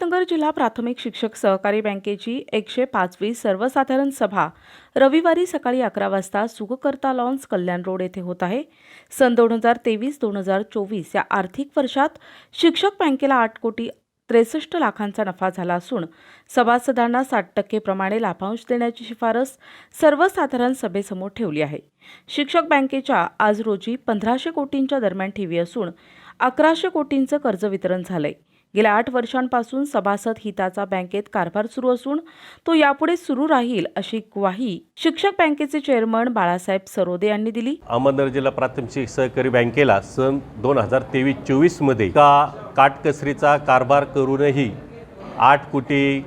अहमदनगर जिल्हा प्राथमिक शिक्षक सहकारी बँकेची एकशे पाचवी सर्वसाधारण सभा रविवारी सकाळी अकरा वाजता सुखकर्ता लॉन्स कल्याण रोड येथे होत आहे. सन दोन हजार तेवीस दोन हजार चोवीस या आर्थिक वर्षात शिक्षक बँकेला आठ कोटी त्रेसष्ट लाखांचा नफा झाला असून सभासदांना साठ टक्के प्रमाणे लाभांश देण्याची शिफारस सर्वसाधारण सभेसमोर ठेवली आहे. शिक्षक बँकेच्या आज रोजी पंधराशे कोटींच्या दरम्यान ठेवी असून अकराशे कोटींचं कर्ज वितरण झालंय. गेल्या आठ वर्षांपासून सभासद हिताचा बँकेत कारभार सुरू असून तो यापुढे सुरू राहील अशी ग्वाही शिक्षक बँकेचे चेअरमन बाळासाहेब सरोदे यांनी दिली. अहमदनगर जिल्हा प्राथमिक सहकारी बँकेला सन दोन हजार तेवीस चोवीसमध्ये का काटकसरीचा कारभार करूनही आठ कोटी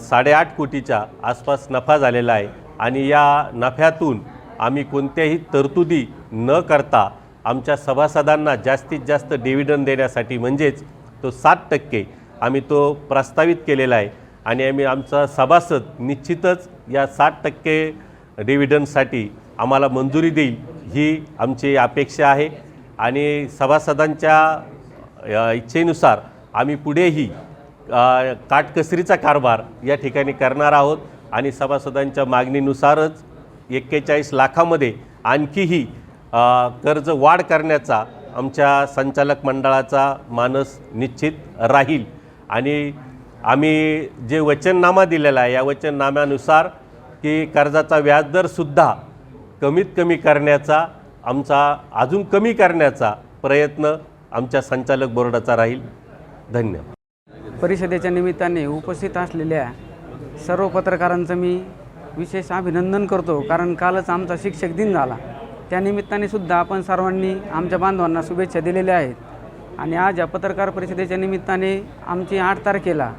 साडेआठ कोटीच्या आसपास नफा झालेला आहे आणि या नफ्यातून आम्ही कोणत्याही तरतुदी न करता आमच्या सभासदांना जास्तीत जास्त डिव्हिडंड देण्यासाठी म्हणजेच तो सात टक्के आम्ही तो प्रस्तावित केलेला आहे. आणि आम्ही आमचा सभासद निश्चितच या साठ टक्के डिव्हिडंडसाठी आम्हाला मंजुरी देईल ही आमची अपेक्षा आहे. आणि सभासदांच्या इच्छेनुसार आम्ही पुढेही काटकसरीचा कारभार या ठिकाणी करणार आहोत. आणि सभासदांच्या मागणीनुसारच एक्केचाळीस लाखामध्ये आणखीही कर्ज वाढ करण्याचा आमच्या संचालक मंडळाचा मानस निश्चित राहील. आणि आम्ही जे वचननामा दिलेला आहे या वचननाम्यानुसार की कर्जाचा व्याजदरसुद्धा कमीत कमी करण्याचा आमचा अजून कमी करण्याचा प्रयत्न आमच्या संचालक बोर्डाचा राहील. धन्यवाद. परिषदेच्या निमित्ताने उपस्थित असलेल्या सर्व पत्रकारांचं मी विशेष अभिनंदन करतो कारण कालच आमचा शिक्षक दिन झाला. त्या निमित्ताने सुद्धा आपण सर्वांनी आमच्या बांधवांना शुभेच्छा दिलेल्या आहेत. आणि आज या पत्रकार परिषदेच्या निमित्ताने आमची आठ तारखेला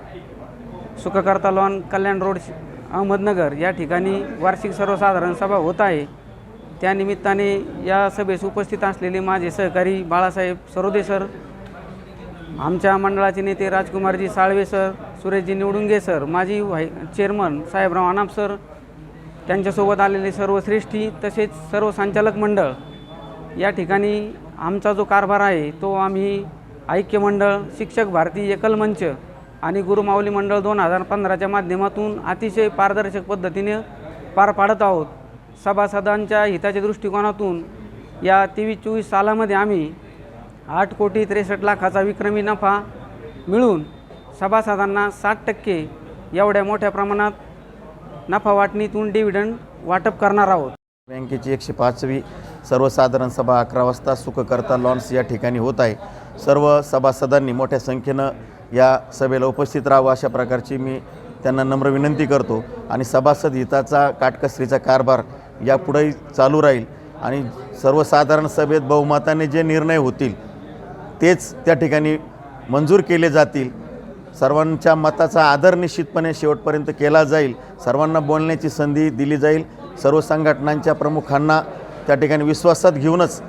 सुखकर्ता लॉन कल्याण रोड अहमदनगर या ठिकाणी वार्षिक सर्वसाधारण सभा होत आहे. त्यानिमित्ताने या सभेस उपस्थित असलेले माझे सहकारी बाळासाहेब सरोदे सर आमच्या मंडळाचे नेते राजकुमारजी साळवे सर सुरेशजी निवडुंगे सर माजी vice chairman Sahebrao Anap sir त्यांच्यासोबत आलेले सर्व श्रेष्ठी तसेच सर्व संचालक मंडळ या ठिकाणी आमचा जो कारभार आहे तो आम्ही ऐक्य मंडळ शिक्षक भारती एकल मंच आणि गुरुमाऊली मंडळ दोन हजार पंधराच्या माध्यमातून अतिशय पारदर्शक पद्धतीने पार पाडत आहोत. सभासदांच्या हिताच्या दृष्टिकोनातून या तेवीस चोवीस सालामध्ये आम्ही आठ कोटी त्रेसष्ट लाखाचा विक्रमी नफा मिळून सभासदांना साठ टक्के एवढ्या मोठ्या प्रमाणात नफा वाटणीतून डिव्हिडंड वाटप करणार आहोत. बँकेची एकशे पाचवी सर्वसाधारण सभा अकरा वाजता सुखकर्ता लॉन्स या ठिकाणी होत आहे. सर्व सभासदांनी मोठ्या संख्येनं या सभेला उपस्थित राहावं अशा प्रकारची मी त्यांना नम्र विनंती करतो. आणि सभासद हिताचा काटकसरीचा कारभार यापुढेही चालू राहील. आणि सर्वसाधारण सभेत बहुमताने जे निर्णय होतील तेच त्या ठिकाणी मंजूर केले जातील. सर्वांच्या मताचा आदर निश्चितपणे शेवटपर्यंत केला जाईल. सर्वांना बोलण्याची संधी दिली जाईल. सर्व संघटनांच्या प्रमुखांना त्या ठिकाणी विश्वासात घेऊनच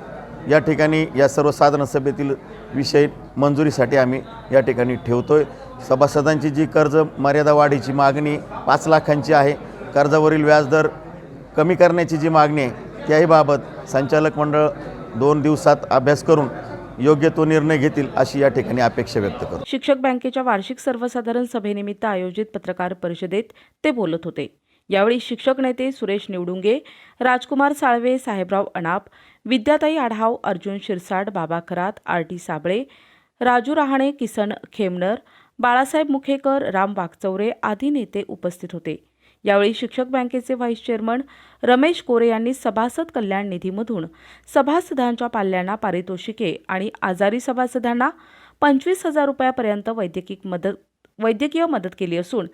या ठिकाणी या सर्व साधारण सभेतील विषय मंजुरीसाठी आम्ही या ठिकाणी ठेवतो आहे सभासदांची जी कर्ज मर्यादा वाढीची मागणी पाच लाखांची आहे. कर्जावरील व्याजदर कमी करण्याची जी मागणी आहे त्याही बाबत संचालक मंडळ दोन दिवसात अभ्यास करून योग्य तो निर्णय घेतील अशी या ठिकाणी अपेक्षा व्यक्त करतो. शिक्षक बँकेच्या वार्षिक सर्वसाधारण सभेनिमित्त आयोजित पत्रकार परिषदेत ते बोलत होते. यावेळी शिक्षक नेते सुरेश निवडुंगे राजकुमार साळवे साहेबराव अणाप विद्याताई आढाव अर्जुन शिरसाट बाबा खरात आर टी साबळे राजू रहाणे किसन खेमनर बाळासाहेब मुखेकर राम वागचौरे आदी नेते उपस्थित होते. यावेळी शिक्षक बँकेचे व्हाईस चेअरमन रमेश कोरे यांनी सभासद कल्याण निधीमधून सभासदांच्या पाल्यांना पारितोषिके आणि आजारी सभासदांना पंचवीस हजार रुपयापर्यंत वैद्यकीय मदत वैद्यकीय मदत केली असून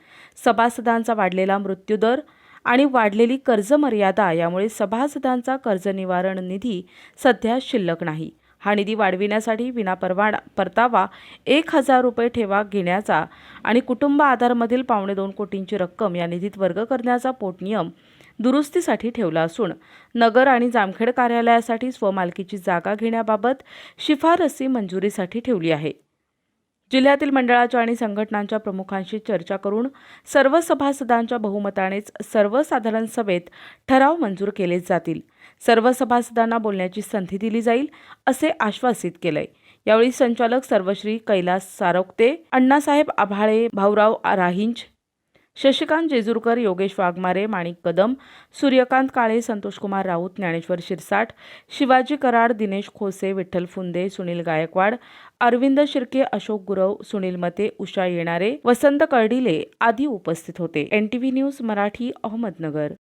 सभासदांचा वाढलेला मृत्यूदर आणि वाढलेली कर्ज मर्यादा यामुळे सभासदांचा कर्ज निवारण निधी सध्या शिल्लक नाही. हा निधी वाढविण्यासाठी विनापरवाना परतावा एक हजार रुपये ठेवा घेण्याचा आणि कुटुंब आधारमधील पावणे दोन कोटींची रक्कम या निधीत वर्ग करण्याचा पोटनियम दुरुस्तीसाठी ठेवला असून नगर आणि जामखेड कार्यालयासाठी स्वमालकीची जागा घेण्याबाबत शिफारसी मंजुरीसाठी ठेवली आहे. जिल्ह्यातील मंडळाच्या आणि संघटनांच्या प्रमुखांशी चर्चा करून सर्व सभासदांच्या बहुमतानेच सर्वसाधारण सभेत ठराव मंजूर केले जातील. सर्व सभासदांना बोलण्याची संधी दिली जाईल असे आश्वासित केलंय. यावेळी संचालक सर्वश्री कैलास सारोक्ते अण्णासाहेब आभाळे भाऊराव राहिंज शशिकांत जेजुरकर योगेश वाघमारे माणिक कदम सूर्यकांत काळे संतोषकुमार राऊत ज्ञानेश्वर शिरसाट शिवाजी कराड दिनेश खोसे विठ्ठल फुंदे सुनील गायकवाड अरविंद शिर्के अशोक गुरव सुनील मते उषा येणारे वसंत कर्डिले आदी उपस्थित होते. NTV news Marathi Ahmednagar.